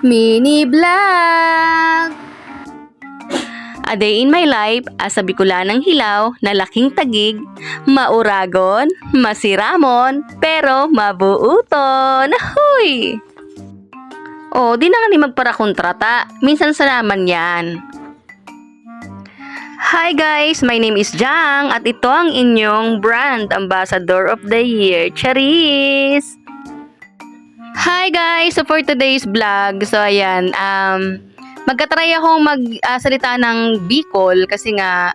mini vlog. A day in my life as a Bicolanang hilaw na laking tagig, mauragon, masiramon, pero mabuuton. Huy! Oh, di na nga ni magparakontrata. Minsan sa naman yan. Hi guys, my name is Jang at ito ang inyong brand ambassador of the year, Charis! Hi guys! So for today's vlog, so ayan, um, magka-try akong magsalita ng Bicol kasi nga,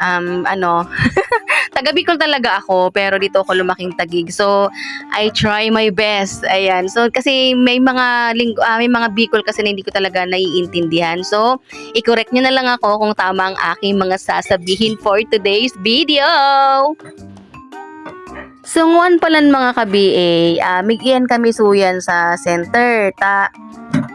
um, ano, taga Bicol talaga ako pero dito ako lumaking tagig. So, I try my best. Ayan. So, kasi may mga ling- ah, may mga Bicol kasi na hindi ko talaga naiintindihan. So, i-correct nyo na lang ako kung tama ang aking mga sasabihin for today's video. So, nguwan pala mga ka-BA, uh, migyan kami suyan sa center. Ta,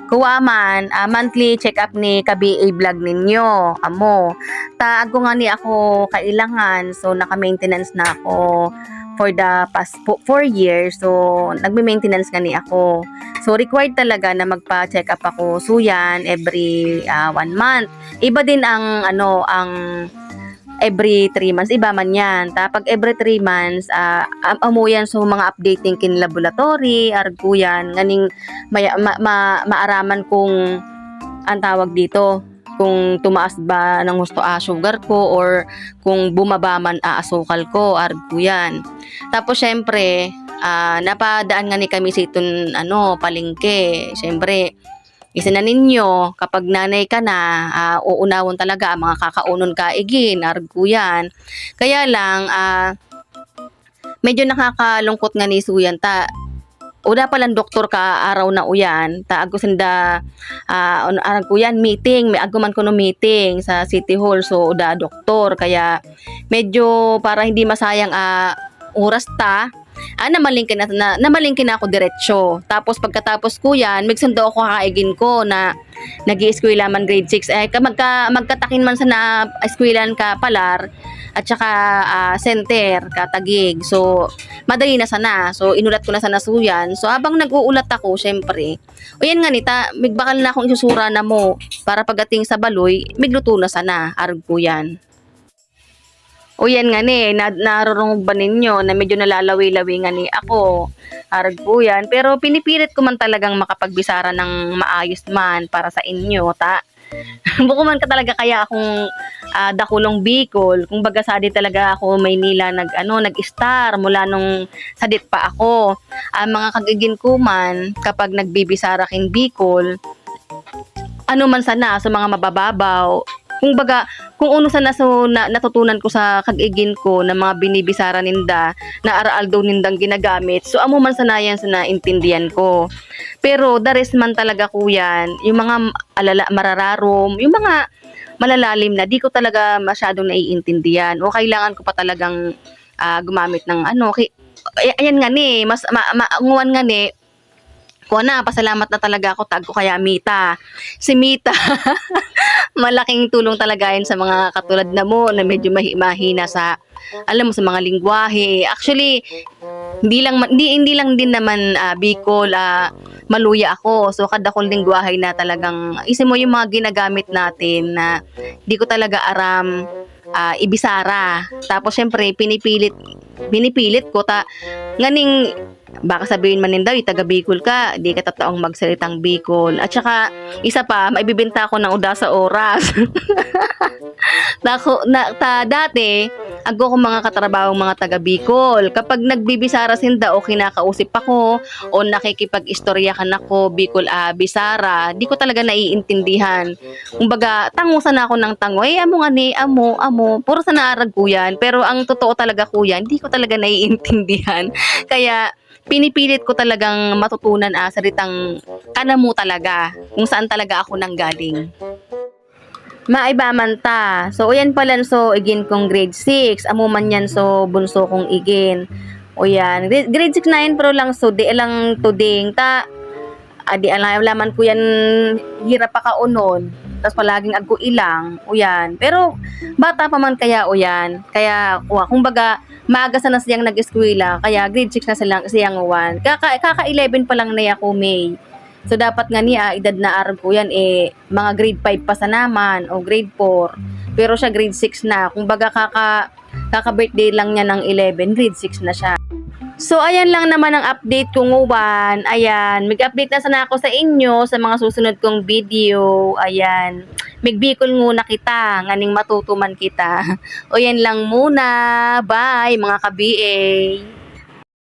kuwa man, ah, monthly check-up ni ka-BA vlog ninyo. Amo. Ta, ako nga ni ako kailangan. So, naka-maintenance na ako for the past 4 years. So, nagme-maintenance nga ni ako. So, required talaga na magpa-check up ako suyan every 1 month. Iba din ang, ano, ang every 3 months. Iba man yan. Tapag every 3 months, uh, amo yan so mga updating kin laboratory, argo yan. Nganing maya, ma, ma, maaraman kung ang tawag dito kung tumaas ba ng gusto a sugar ko or kung bumaba man a asukal ko, argo yan. Tapos syempre, ah, napadaan nga ni kami sa itong ano, palengke. Syempre, isa na ninyo, kapag nanay ka na, ah, uunawon talaga ang mga kakaunon ka igin, argo yan. Kaya lang, ah, medyo nakakalungkot nga ni Suyan ta. Una palang doktor ka araw na uyan, ta agos ah uh, arang ko yan meeting, may aguman ko no meeting sa City Hall so uda doktor kaya medyo para hindi masayang ah, oras ta ah, namalingkin na, na namalingkin na ako diretsyo. Tapos pagkatapos ko yan, magsundo ako kakaigin ko na nag man grade 6. Eh, ka- magka, magkatakin man sa na eskwelan ka palar at saka ah, center, katagig. So, madali na sana. So, inulat ko na sa nasuyan. So, habang nag-uulat ako, syempre, o yan nga nita, migbakal na akong isusura na mo para pagdating sa baloy, migluto na sana. Argo yan. O yan nga ni, na, narorong ba ninyo na medyo nalalawi-lawi nga ni ako. Arag po yan. Pero pinipilit ko man talagang makapagbisara ng maayos man para sa inyo, ta. Buko man ka talaga kaya akong ah, dakulong Bicol. Kung baga sadi talaga ako Maynila nag ano nag-star mula nung sadit pa ako. Ang mga kagigin ko man kapag nagbibisara kin Bicol, ano man sana sa mga mabababaw. Kung baga, kung uno sana so na, natutunan ko sa kagigin ko na mga binibisara ninda na aral daw nindang ginagamit. So amo man sana yan sa naintindihan ko. Pero the rest man talaga ko yan, yung mga alala, marararom, yung mga malalalim na di ko talaga masyadong naiintindihan o kailangan ko pa talagang ah, gumamit ng ano. Ki, ay- ayan nga ni, mas ma, ma, nga ni, ko na, pasalamat na talaga ako, tag ko kaya Mita. Si Mita, malaking tulong talaga yun sa mga katulad na mo na medyo mahi- mahina sa alam mo sa mga lingwahe. Actually, hindi lang hindi, hindi lang din naman ah, Bicol ah, maluya ako. So kada kong lingwahe na talagang isin mo yung mga ginagamit natin na di ko talaga aram ah, ibisara. Tapos syempre pinipilit pinipilit ko ta nganing baka sabihin man daw, taga Bicol ka, di ka totoong magsalitang Bicol. At saka, isa pa, maibibenta ko ng uda sa oras. Dako, na, ta, dati, ako kong mga katrabaho mga taga Bicol. Kapag nagbibisara sinda o kinakausip ako o nakikipag-istoryahan ako Bicol ah, Bisara, di ko talaga naiintindihan. Kumbaga, tangusan na ako ng tango. Eh, amo nga ni, amo, amo. Puro sa naarag ko yan. Pero ang totoo talaga ko yan, di ko talaga naiintindihan. Kaya, pinipilit ko talagang matutunan ah, salitang kanamo talaga. Kung saan talaga ako nanggaling. Maiba man ta. So, yan pala so, igin kong grade 6. Amo man yan so, bunso kong igin. O yan. Grade grade 6 na yan, pero lang so, di lang tuding. Ta, adi alam laman ko yan, hirap pa kaunon. Tapos palaging agko ilang. O yan. Pero, bata pa man kaya o yan. Kaya, kuha, kumbaga, maaga sana siyang nag-eskwela. Kaya grade 6 na silang, siyang uwan. Kaka, kaka 11 pa lang na ako, May. So dapat nga niya edad na aron po yan eh mga grade 5 pa sa naman o grade 4. Pero siya grade 6 na. Kung baga kaka kaka birthday lang niya ng 11, grade 6 na siya. So, ayan lang naman ang update kong uwan. Ayan, mag-update na sana ako sa inyo sa mga susunod kong video. Ayan, migbikol nguna kita, nganing matutuman kita. o yan lang muna. Bye, mga ka-BA.